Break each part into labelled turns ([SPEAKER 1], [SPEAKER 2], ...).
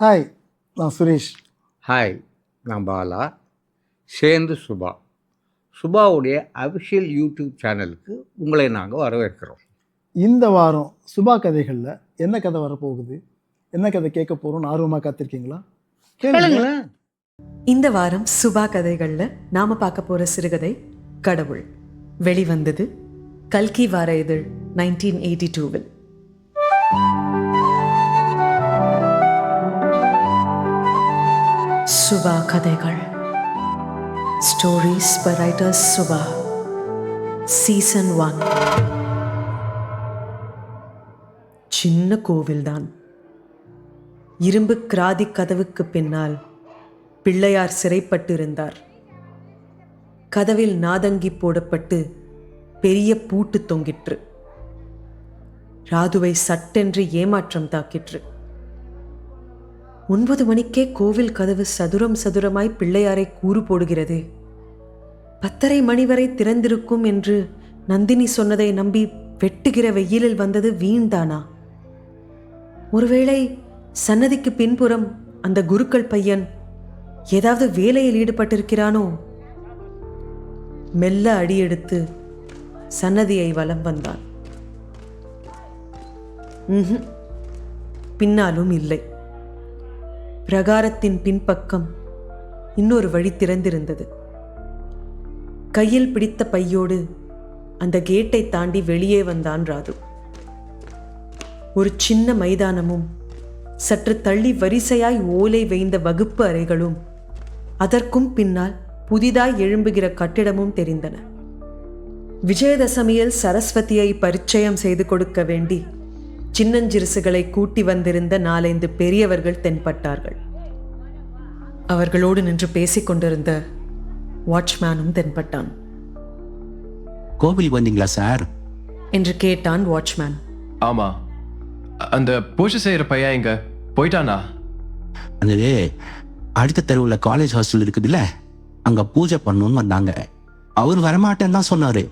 [SPEAKER 1] Hi நான் Suresh.
[SPEAKER 2] Hi நான் பாலா. சேர்ந்து சுபா. சுபாவுடைய அபிஷியல் யூடியூப் சேனலுக்கு உங்களை நாங்கள் வரவேற்கிறோம்.
[SPEAKER 1] இந்த வாரம் சுபா கதைகளில் என்ன கதை வரப்போகுது? என்ன கதை கேட்க போகிறோம்னு ஆர்வமாக காத்திருக்கீங்களா? கேளுங்க.
[SPEAKER 2] கேளுங்களேன்.
[SPEAKER 3] இந்த வாரம் சுபா கதைகள்ல நாம பார்க்க போற சிறுகதை கடவுள். வெளிவந்தது கல்கி வார இதழ் நைன்டீன் எயிட்டி டூவில் சுபா கதைகள். Stories by writers Subha season one சின்ன கோவில்தான். இரும்பு கிராதி கதவுக்கு பின்னால் பிள்ளையார் சிறைப்பட்டிருந்தார். கதவில் நாதங்கி போடப்பட்டு பெரிய பூட்டு தொங்கிற்று. ராதுவை சட்டென்று ஏமாற்றம் தாக்கிற்று. ஒன்பது மணிக்கே கோவில் கதவு சதுரம் சதுரமாய் பிள்ளையாரை கூறு போடுகிறது. பத்தரை மணி வரை திறந்திருக்கும் என்று நந்தினி சொன்னதை நம்பி வெட்டுகிற வெயிலில் வந்தது வீண்தானா? ஒருவேளை சன்னதிக்கு பின்புறம் அந்த குருக்கள் பையன் ஏதாவது வேலையில் ஈடுபட்டிருக்கிறானோ? மெல்ல அடியெடுத்து சன்னதியை வலம் வந்தான். பின்னாலும் இல்லை. பிரகாரத்தின் பின்பக்கம் இன்னொரு வழி திறந்திருந்தது. கையில் பிடித்த பையோடு அந்த கேட்டை தாண்டி வெளியே வந்தான் ராது. ஒரு சின்ன மைதானமும் சற்று தள்ளி வரிசையாய் ஓலை வைந்த வகுப்பு அறைகளும் அதற்கும் பின்னால் புதிதாய் எழும்புகிற கட்டிடமும் தெரிந்தன. விஜயதசமியில் சரஸ்வதியை பரிச்சயம் செய்து கொடுக்க வேண்டி சின்னஞ்சிறுசுகளை கூட்டி வந்திருந்த நாலைந்து பெரியவர்கள் தென்பட்டார்கள். அவர்களோடு நின்று பேசிக் கொண்டிருந்த வாட்ச்மேனும் தென்பட்டான்.
[SPEAKER 4] கோவில் வந்தீங்களா சார்?
[SPEAKER 3] என்று கேட்டான் வாட்ச்மேன்.
[SPEAKER 5] ஆமா. அந்த பூஜை செய்யற பையன் எங்க? போயிட்டானா?
[SPEAKER 4] அது அடுத்த தெருவில் காலேஜ் ஹாஸ்டல் இருக்குதுல்ல அங்க பூஜை பண்ணணும்னு வந்தாங்க. அவர் வரமாட்டேன்னு தான் சொன்னாரு.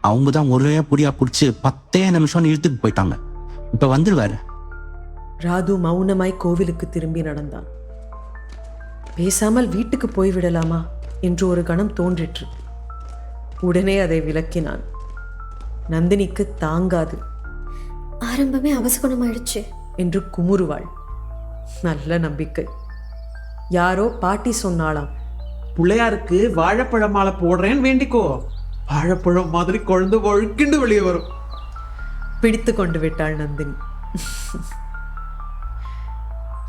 [SPEAKER 4] அவங்க தான் ஒரே புடியா பிடிச்சி பத்தே நிமிஷம் இழுத்துட்டு போயிட்டாங்க. இப்ப வந்துருவாரு.
[SPEAKER 3] ராது மௌனமாய் கோவிலுக்கு திரும்பி நடந்தான். பேசாமல் வீட்டுக்கு போய்விடலாமா என்று ஒரு கணம் தோன்றிற்று. உடனே அதை விளக்கினான். நந்தினிக்கு தாங்காது.
[SPEAKER 6] ஆரம்பமே அவசகுணமாயிடுச்சு.
[SPEAKER 3] என்று குமுறுவாள். நல்ல நம்பிக்கை. யாரோ பாட்டி சொன்னாளாம்.
[SPEAKER 7] பிள்ளையாருக்கு வாழைப்பழ மாலை போடுறேன்னு வேண்டிக்கோ. வாழைப்பழம் மாதிரி குழந்தை வழுக்கிண்டு வெளியே வரும்.
[SPEAKER 3] பிடித்து கொண்டு விட்டாள் நந்தினி.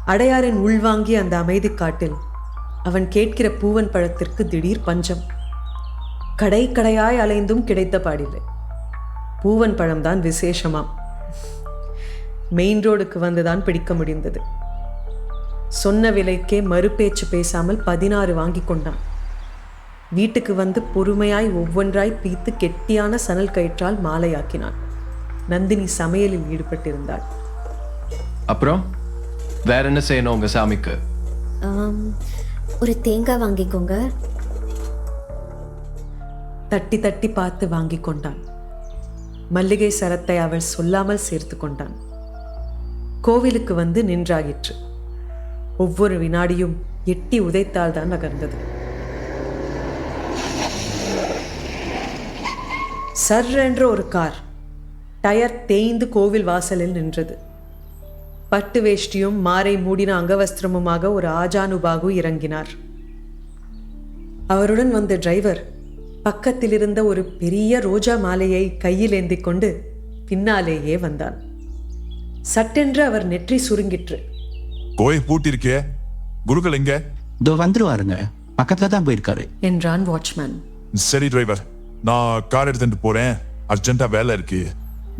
[SPEAKER 3] அடையாரின் உள்வாங்கிய அந்த அமைதி காட்டில் அவன் கேட்கிற பூவன் பழத்திற்கு திடீர் பஞ்சம். கடை கடையாய் அலைந்தும் கிடைத்த பாடில்லை. பூவன் பழம்தான் விசேஷமாம். மெயின் ரோடுக்கு வந்துதான் பிடிக்க முடிந்தது. சொன்ன விலைக்கே மறுபேச்சு பேசாமல் பதினாறு வாங்கி கொண்டான். வீட்டுக்கு வந்து பொறுமையாய் ஒவ்வொன்றாய் பீத்து கெட்டியான சணல் கயிற்றால் மாலையாக்கினான். நந்தினி சமையலில் ஈடுபட்டிருந்தாள்.
[SPEAKER 5] அப்புறம் வேற என்ன செய்யணும் உங்க சாமிக்கு?
[SPEAKER 6] ஒரு தேங்காய் வாங்கிக்கோங்க.
[SPEAKER 3] தட்டி தட்டி பார்த்து வாங்கி கொண்டான். மல்லிகை சரத்தை அவள் சொல்லாமல் சேர்த்து கொண்டான். கோவிலுக்கு வந்து நின்றாயிற்று. ஒவ்வொரு வினாடியும் எட்டி உதைத்தால்தான் நகர்ந்தது சர்ரென்ற ஒரு கார் டயர் தேய்ந்து கோவில் வாசலில் நின்றது. பட்டு வேஷ்டியும் மாரை மூடின அங்கவஸ்திரமுமாக ஒரு ஆஜானுபாகு இறங்கினார். அவருடன் வந்த டிரைவர் பக்கத்தில் இருந்த ஒரு பெரிய ரோஜா மாலையை கையில் ஏந்திக் கொண்டு பின்னாலேயே வந்தான். சட்டென்று அவர் நெற்றி சுருங்கிற்று.
[SPEAKER 8] கோயில் பூட்டிருக்கே குருக்கள் எங்க?
[SPEAKER 4] இதோ வந்துருவாருங்க பக்கத்துல தான் போயிருக்காரு.
[SPEAKER 3] என்றான் வாட்ச்மேன்.
[SPEAKER 8] சரி டிரைவர் நான் கார் எடுத்துட்டு போறேன். அர்ஜென்ட்டா வேலை இருக்கு.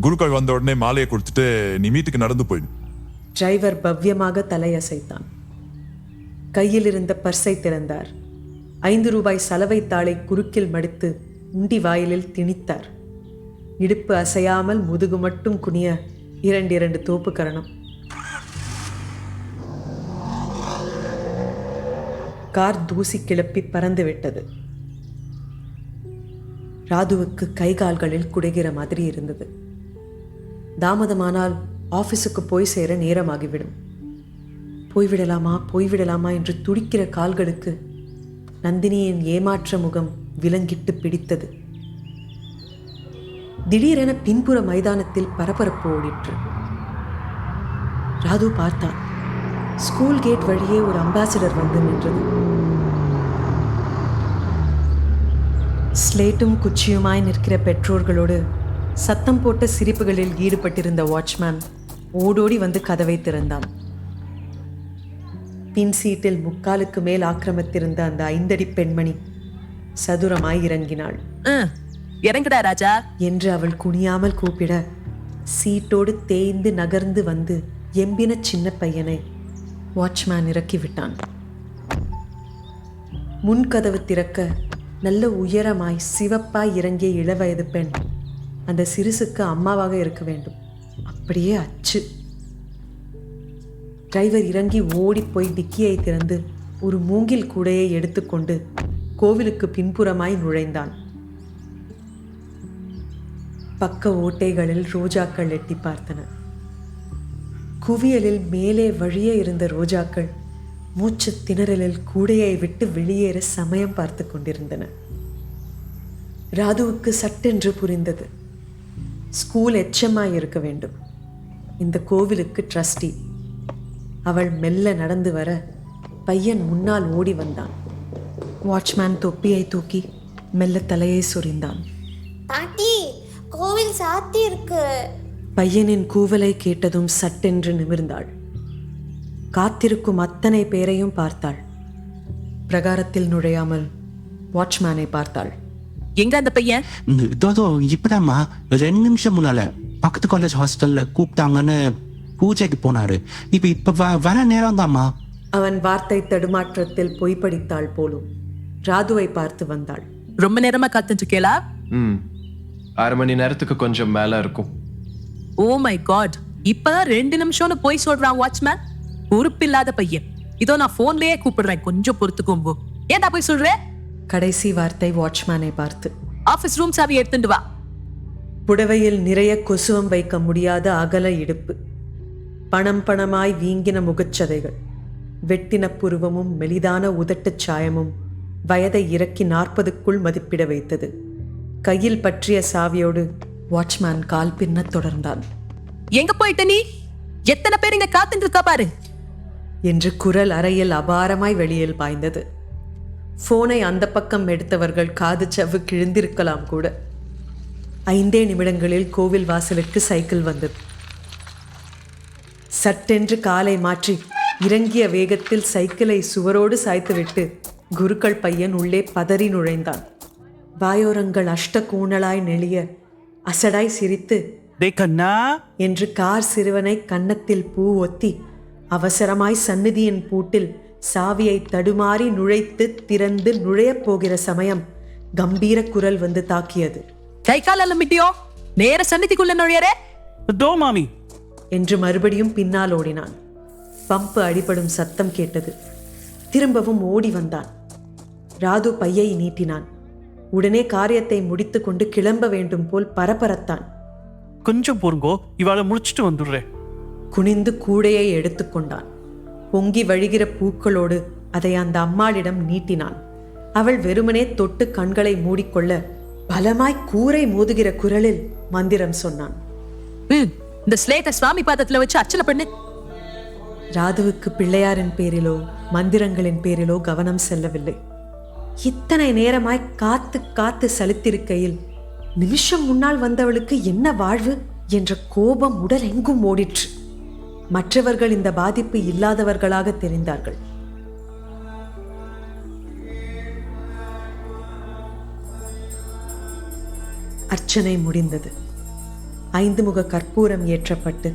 [SPEAKER 8] குருக்கள் வந்த உடனே மாலையை கொடுத்துட்டு நீ வீட்டுக்கு நடந்து போயிடு.
[SPEAKER 3] டிரைவர் பவ்யமாக தலையசைத்தான். கையில் இருந்த பர்ஸை திறந்தார். ஐந்து ரூபாய் சலவை தாளை குறுக்கில் மடித்து உண்டி வாயிலில் திணித்தார். இடுப்பு அசையாமல் முதுகு மட்டும் குனிய இரண்டு இரண்டு தோப்பு கரணம். கார் தூசி கிளப்பி பறந்து விட்டது ராதுவுக்கு கை கால்களில் குடைகிற மாதிரி இருந்தது. தாமதமானால் ஆஃபீஸுக்கு போய் சேர நேரமாகிவிடும். போய்விடலாமா போய்விடலாமா என்று துடிக்கிற கால்களுக்கு நந்தினியின் ஏமாற்ற முகம் விலங்கிட்டு பிடித்தது. திடீரென பின்புற மைதானத்தில் பரபரப்பு ஓடிற்று. ராது பார்த்தான். ஸ்கூல் கேட் வழியே ஒரு அம்பாசிடர் வந்து நின்றது. ஸ்லேட்டும் குச்சியுமாய் நிற்கிற பெற்றோர்களோடு சத்தம் போட்ட சிரிப்புகளில் ஈடுபட்டிருந்த வாட்ச்மேன் ஓடோடி வந்து கதவை திறந்தான். பின் சீட்டில் முக்காலுக்கு மேல் ஆக்கிரமித்திருந்த அந்த ஐந்தடி பெண்மணி சதுரமாய் இறங்கினாள்.
[SPEAKER 9] இறங்குடா ராஜா.
[SPEAKER 3] என்று அவள் குனியாமல் கூப்பிட சீட்டோடு தேய்ந்து நகர்ந்து வந்து எம்பின சின்ன பையனை வாட்ச்மேன் இறக்கி விட்டான் முன்கதவு திறக்க நல்ல உயரமாய் சிவப்பாய் இறங்கிய இளவயது பெண் அந்த சிறுசுக்கு அம்மாவாக இருக்க வேண்டும். அப்படியே அச்சு. டிரைவர் இறங்கி ஓடிப் போய் டிக்கியை திறந்து ஒரு மூங்கில் கூடையை எடுத்துக்கொண்டு கோவிலுக்கு பின்புறமாய் நுழைந்தான். பக்க ஓட்டைகளில் ரோஜாக்கள் எட்டி பார்த்தன. குவியலில் மேலே வழியே இருந்த ரோஜாக்கள் மூச்சு திணறலில் கூடையை விட்டு வெளியேற சமயம் பார்த்து கொண்டிருந்தன. ராதுவுக்கு சட்டென்று புரிந்தது. ஸ்கூல் எச்சமாய் இருக்க வேண்டும். இந்த கோவிலுக்கு ட்ரஸ்டி. அவள் மெல்ல நடந்து வர பையன் முன்னால் ஓடி வந்தான். வாட்ச்மேன் தொப்பியை தூக்கி மெல்ல தலையை சொரிந்தான்.
[SPEAKER 6] பாட்டி கோவில் சாத்தி இருக்கு.
[SPEAKER 3] பையனின் கூவலை கேட்டதும் சட்டென்று நிமிர்ந்தாள். காத்திருக்கும் அத்தனை பேரையும் பார்த்தாள். பிரகாரத்தில் நுழையாமல் வாட்ச்மேனை பார்த்தாள்.
[SPEAKER 9] எங்க அந்த பையன்
[SPEAKER 4] இதோ இப்பதாம்மா ரெண்டு நிமிஷம் முன்னால பக்கத்து காலேஜ் ஹாஸ்டல்ல கூப்பிட்டாங்கன்னு பூஜைக்கு போனாரு இப்ப இப்ப வ- வர நேரம் தாம்மா
[SPEAKER 3] அவன் வார்த்தை தடுமாற்றத்தில் பொய்ப்படித்தாள் போலும். ராதுவை பார்த்து வந்தாள்.
[SPEAKER 9] ரொம்ப நேரமா காத்துட்டு இருக்கேளா?
[SPEAKER 5] ம் அரை மணி நேரத்துக்கு கொஞ்சம் மேல இருக்கும்.
[SPEAKER 9] Oh my God. இப்பதான் ரெண்டு நிமிஷம்னு போய் சொல்றான் வாட்ச்மேன்? பொறுப்பில்லாத பையன். இதோ நான் போன்லயே கூப்பிடுறேன். கொஞ்சம் பொறுத்துக்கோம்போ ஏன்டா போய் சொல்ற?
[SPEAKER 3] கடைசி வார்த்தை வாட்ச்மேனை பார்த்து
[SPEAKER 9] ஆபீஸ் ரூம் சாவி எடுத்துட்டு வா.
[SPEAKER 3] புடவையில் நிறைய கொசுவம் வைக்க முடியாத அகல இடுப்பு பணம் பணமாய் வீங்கின முகச்சதைகள் வெட்டின புருவமும் மெலிதான உதட்டுச் சாயமும் வயதை இறக்கி நாற்பதுக்குள் மதிப்பிட வைத்தது. கையில் பற்றிய சாவியோடு வாட்ச்மேன் கால் பின்னத் தொடர்ந்தான்.
[SPEAKER 9] எங்க போயிட்ட நீ? எத்தனை பேர் இங்க காத்துட்டு இருக்கா பாரு.
[SPEAKER 3] என்று குரல் அறையில் அபாரமாய் வெளியில் பாய்ந்தது. போனை அந்த பக்கம் எடுத்தவர்கள் காது சவ்வு கிழிந்திருக்கலாம் கூட. ஐந்தே நிமிடங்களில் கோவில் வாசலுக்கு சைக்கிள் வந்தது. சட்டென்று காலை மாற்றி இறங்கிய வேகத்தில் சைக்கிளை சுவரோடு சாய்த்துவிட்டு குருக்கள் பையன் உள்ளே பதறி நுழைந்தான். வாயோரங்கள் அஷ்ட கூணலாய் நெளிய அசடாய் சிரித்து
[SPEAKER 10] கண்ணா!
[SPEAKER 3] என்று கார் சிறுவனை கன்னத்தில் பூ ஒத்தி அவசரமாய் சந்நிதியின் பூட்டில் சாவியை தடுமாறி நுழைத்து திறந்து நுழையப் போகிற சமயம் கம்பீர குரல் வந்து தாக்கியது.
[SPEAKER 9] கை கால் அலம்பிட்டியோ நேர சன்னிதிக்குள்ள நுழையறே?
[SPEAKER 10] தோ மாமி.
[SPEAKER 3] என்று மறுபடியும் பின்னால் ஓடினான். பம்பு அடிபடும் சத்தம் கேட்டது. திரும்பவும் ஓடி வந்தான். ராது பையை நீட்டினான். உடனே காரியத்தை முடித்துக்கொண்டு கிளம்ப வேண்டும் போல் பரபரத்தான்.
[SPEAKER 10] கொஞ்சம் பொறுங்கோ இவாளை முடிச்சிட்டு வந்துடுறேன்.
[SPEAKER 3] குனிந்து கூடையை எடுத்துக்கொண்டான் பொங்கி வழிகிற பூக்களோடு அதை அந்த அம்மாளிடம் நீட்டினான். அவள் வெறுமனே தொட்டு கண்களை மூடிக்கொள்ள பலமாய் கூரை மோதுகிற குரலில் மந்திரம் சொன்னான்.
[SPEAKER 9] இந்த ஸ்லேட்டை சுவாமி பாதத்துல வச்சு அர்ச்சனை பண்ணு.
[SPEAKER 3] ராதுவுக்கு பிள்ளையாரின் பேரிலோ மந்திரங்களின் பேரிலோ கவனம் செல்லவில்லை. இத்தனை நேரமாய் காத்து காத்து சலித்திருக்கையில் நிமிஷம் முன்னால் வந்தவளுக்கு என்ன வாழ்வு? என்ற கோபம் உடல் எங்கும் ஓடிற்று. மற்றவர்கள் இந்த பாதிப்பு இல்லாதவர்களாக தெரிந்தார்கள். அர்ச்சனை முடிந்தது. ஐந்து முக கற்பூரம் ஏற்றப்பட்டு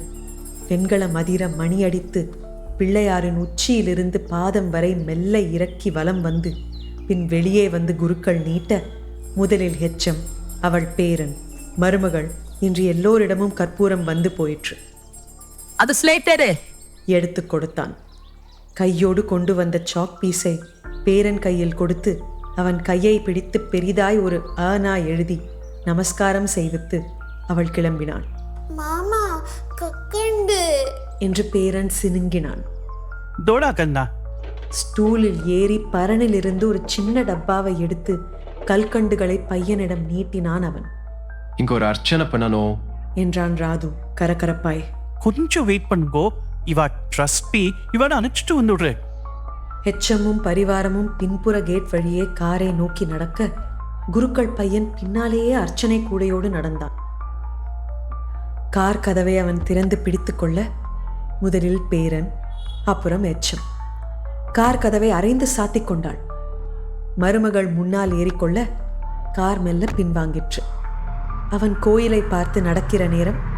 [SPEAKER 3] வெண்கல மதிர மணியடித்து பிள்ளையாரின் உச்சியிலிருந்து பாதம் வரை மெல்ல இறக்கி வலம் வந்து பின் வெளியே வந்து குருக்கள் நீட்ட முதலில் ஹெச்சம் அவள் பேரன் மருமகள் இன்று எல்லோரிடமும் கற்பூரம் வந்து போயிற்று.
[SPEAKER 9] அது ஸ்லேட்டரு.
[SPEAKER 3] எடுத்து கொடுத்தான். கையோடு கொண்டு வந்த சாக் பீஸை பேரன் கையில் கொடுத்து அவன் கையை பிடித்து பெரிதாய் ஒரு ஆனா எழுதி நமஸ்காரம் செய்வித்து அவள் கிளம்பினாள்.
[SPEAKER 6] மாமா கக்கண்டு.
[SPEAKER 3] என்று பேரன் சினுங்கினான்.
[SPEAKER 10] தோடா கண்ணா.
[SPEAKER 3] ஸ்டூலில் ஏறி பரனிலிருந்து ஒரு சின்ன டப்பாவை எடுத்து கல்கண்டுகளை பையனிடம் நீட்டினான் அவன்.
[SPEAKER 5] இங்க ஒரு அர்ச்சனை பண்ணணும்.
[SPEAKER 3] என்றான் ராது கரகரப்பாய்.
[SPEAKER 10] கொஞ்சம் வெயிட் பண்ணுங்கோ. இவா ட்ரஸ்ட் பி இவாட அனுப்பிச்சிட்டு வந்துடுறேன்.
[SPEAKER 3] ஹெச்சமும் பரிவாரமும் பின்புற கேட் வழியே காரை நோக்கி நடக்க குருக்கள் பையன் பின்னாலேயே அர்ச்சனை கூடையோடு நடந்தான். கார் கதவை அவன் திறந்து பிடித்துக்கொள்ள முதலில் பேரன் அப்புறம் எச்சம். கார் கதவை அரைந்து சாத்திக் கொண்டாள். மருமகள் முன்னால் ஏறிக்கொள்ள கார் மெல்ல பின்வாங்கிற்று. அவன் கோயிலை பார்த்து நடக்கிற நேரம்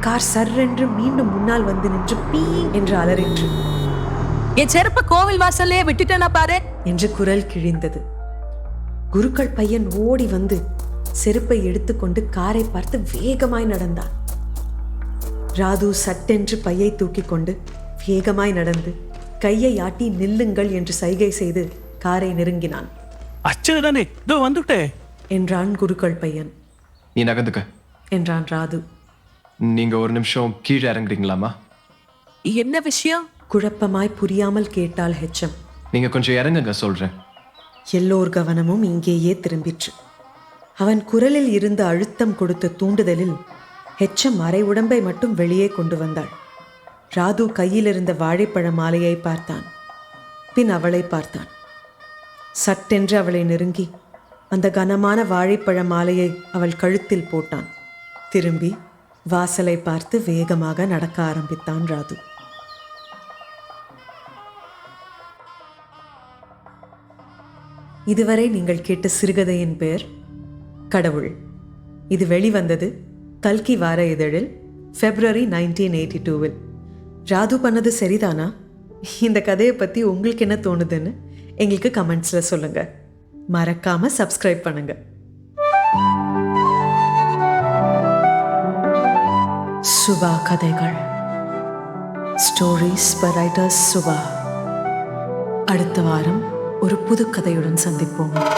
[SPEAKER 3] கார் சர்ரென்று மீண்டும் முன்னால் வந்து நின்று பீ என்று அலறிற்று.
[SPEAKER 9] என் செருப்ப கோவில் வாசல்லே விட்டுட்டேனா பாரு?
[SPEAKER 3] என்று குரல் கிழிந்தது. குருக்கள் பையன் ஓடி வந்து செருப்பை எடுத்துக்கொண்டு காரை பார்த்து வேகமாய் நடந்தான். ராது சட்டென்று பையை தூக்கிக் கொண்டு வேகமாய் நடந்து கையை ஆட்டி நில்லுங்கள் என்று சைகை செய்து காரை நெருங்கினான்.
[SPEAKER 10] அச்சது தானே இதோ வந்துட்டே.
[SPEAKER 3] என்றான் குருக்கள் பையன்.
[SPEAKER 5] நீ நகர்ந்துக்க.
[SPEAKER 3] என்றான் ராது.
[SPEAKER 5] நீங்க ஒரு நிமிஷம் கீழே இறங்குறீங்களாமா
[SPEAKER 9] என்ன விஷயம்?
[SPEAKER 3] குழப்பமாய் புரியாமல் கேட்டாள் ஹெச்சம்
[SPEAKER 5] நீங்க கொஞ்சம் இறங்குங்க சொல்றேன்.
[SPEAKER 3] எல்லோர் கவனமும் இங்கேயே திரும்பிற்று. அவன் குரலில் இருந்த அழுத்தம் கொடுத்த தூண்டுதலில் ஹெச்சம் அரை உடம்பை மட்டும் வெளியே கொண்டு வந்தாள். ராது கையில் இருந்த வாழைப்பழ மாலையை பார்த்தான். பின் அவளை பார்த்தான். சட்டென்று அவளை நெருங்கி அந்த கனமான வாழைப்பழ மாலையை அவள் கழுத்தில் போட்டான். திரும்பி வாசலை பார்த்து வேகமாக நடக்க ஆரம்பித்தான் ராது. இதுவரை நீங்கள் கேட்ட சிறுகதையின் பெயர் கடவுள் இது வெளிவந்தது கல்கி வார இதழில் ஃபெப்ரவரி நைன்டீன் எயிட்டி டூவில் ராது பண்ணது சரிதானா? இந்த கதையை பற்றி உங்களுக்கு என்ன தோணுதுன்னு எங்களுக்கு கமெண்ட்ஸில் சொல்லுங்கள் மறக்காமல் சப்ஸ்கிரைப் பண்ணுங்கள் சுபா கதைகள். Stories by writers Subha. அடுத்த வாரம் ஒரு புது கதையுடன் சந்திப்போம்.